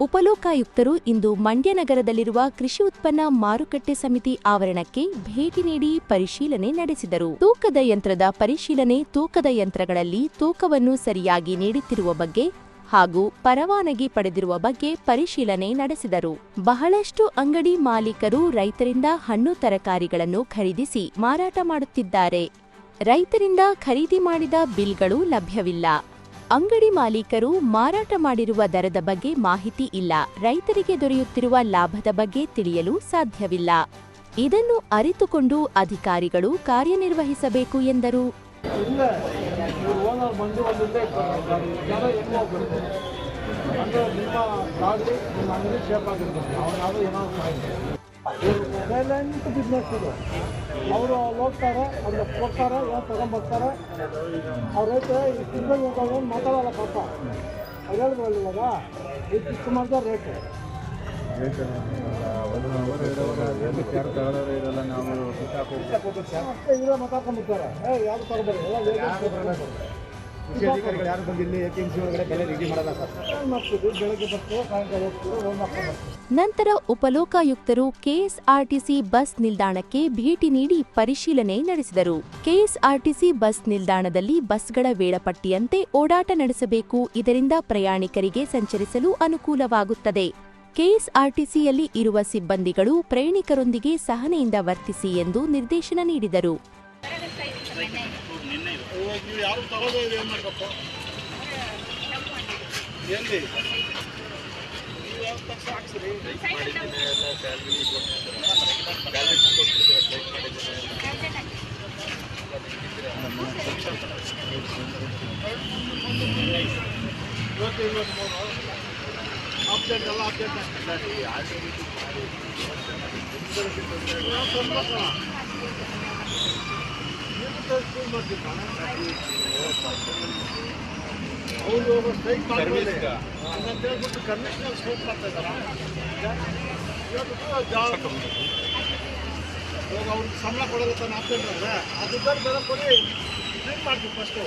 ಉಪಲೋಕಾಯುಕ್ತರು ಇಂದು ಮಂಡ್ಯ ನಗರದಲ್ಲಿರುವ ಕೃಷಿ ಉತ್ಪನ್ನ ಮಾರುಕಟ್ಟೆ ಸಮಿತಿ ಆವರಣಕ್ಕೆ ಭೇಟಿ ನೀಡಿ ಪರಿಶೀಲನೆ ನಡೆಸಿದರು. ತೂಕದ ಯಂತ್ರದ ಪರಿಶೀಲನೆ ತೂಕದ ಯಂತ್ರಗಳಲ್ಲಿ ತೂಕವನ್ನು ಸರಿಯಾಗಿ ನೀಡುತ್ತಿರುವ ಬಗ್ಗೆ ಹಾಗೂ ಪರವಾನಗಿ ಪಡೆದಿರುವ ಬಗ್ಗೆ ಪರಿಶೀಲನೆ ನಡೆಸಿದರು. ಬಹಳಷ್ಟು ಅಂಗಡಿ ಮಾಲೀಕರು ರೈತರಿಂದ ಹಣ್ಣು ತರಕಾರಿಗಳನ್ನು ಖರೀದಿಸಿ ಮಾರಾಟ ಮಾಡುತ್ತಿದ್ದಾರೆ. ರೈತರಿಂದ ಖರೀದಿ ಮಾಡಿದ ಬಿಲ್ಗಳು ಲಭ್ಯವಿಲ್ಲ. ಅಂಗಡಿ ಮಾಲೀಕರು ಮಾರಾಟ ಮಾಡಿರುವ ದರದ ಬಗ್ಗೆ ಮಾಹಿತಿ ಇಲ್ಲ. ರೈತರಿಗೆ ದೊರೆಯುತ್ತಿರುವ ಲಾಭದ ಬಗ್ಗೆ ತಿಳಿಯಲು ಸಾಧ್ಯವಿಲ್ಲ. ಇದನ್ನು ಅರಿತುಕೊಂಡು ಅಧಿಕಾರಿಗಳು ಕಾರ್ಯನಿರ್ವಹಿಸಬೇಕು ಎಂದರು. ಸೈಲೆಂಟ್ ಬಿಸ್ನೆಸ್ ಇದು ಅವರು ಅಲ್ಲಿ ಹೋಗ್ತಾರೆ ಅಲ್ಲಿ ಕೊಡ್ತಾರೆ ಏನು ತೊಗೊಂಬರ್ತಾರೆ ಅವ್ರ ರೈತ ಈ ಸಿಂಗಲ್ ಹೋಗೋದು ಮಾತಾಡಲ್ಲ ಪಾಪ ಅದು ಹೇಳಿದ್ರಲ್ಲ ಇವಾಗ ಇದು ಫಿಕ್ಸ್ ಮಾಡಿದ ರೇಟ್ ಇಲ್ಲ ಮಾತಾಡ್ಕೊಂಡ್ಬಿಡ್ತಾರೆ ಏ ಯಾರು ತಗೋಬಾರಿ ಎಲ್ಲ ಕೃಷಿ ಅಧಿಕಾರಿಗಳು ಯಾರು ಬಂದು ನಂತರ ಉಪಲೋಕಾಯುಕ್ತರು ಕೆಎಸ್ಆರ್ಟಿಸಿ ಬಸ್ ನಿಲ್ದಾಣಕ್ಕೆ ಭೇಟಿ ನೀಡಿ ಪರಿಶೀಲನೆ ನಡೆಸಿದರು. ಕೆಎಸ್ಆರ್ಟಿಸಿ ಬಸ್ ನಿಲ್ದಾಣದಲ್ಲಿ ಬಸ್ಗಳ ವೇಳಾಪಟ್ಟಿಯಂತೆ ಓಡಾಟ ನಡೆಸಬೇಕು. ಇದರಿಂದ ಪ್ರಯಾಣಿಕರಿಗೆ ಸಂಚರಿಸಲು ಅನುಕೂಲವಾಗುತ್ತದೆ. ಕೆಎಸ್ಆರ್ಟಿಸಿಯಲ್ಲಿ ಇರುವ ಸಿಬ್ಬಂದಿಗಳು ಪ್ರಯಾಣಿಕರೊಂದಿಗೆ ಸಹನೆಯಿಂದ ವರ್ತಿಸಿ ಎಂದು ನಿರ್ದೇಶನ ನೀಡಿದರು. ನೀವು ಯಾರು ತಗೋದೇ ಇದೆ ಏನು ಮಾಡಬೇಕು ಎಲ್ಲಿ ನೀವು ಯಾವ ತಕ್ಷ ಹಾಕ್ಸಿರಿ? ಇವತ್ತು ಇವತ್ತು ಮೂರು ಅಪ್ಡೇಟ್ ಎಲ್ಲ ಅಪ್ಡೇಟ್ ಅಂತ ಹೇಳ್ಬಿಟ್ಟು ಮಾಡ್ತಾ ಇದ್ದಾರ ಇವಾಗ ಅವ್ರಿಗೆ ಸಂಬಳ ಕೊಡೋದಕ್ಕೆ ತಾನು ಆಗ್ತಿದ್ರೆ ಅದು ಬೇರೆ ಕೊಡಿ ಮಾಡ್ತೀವಿ ಫಸ್ಟು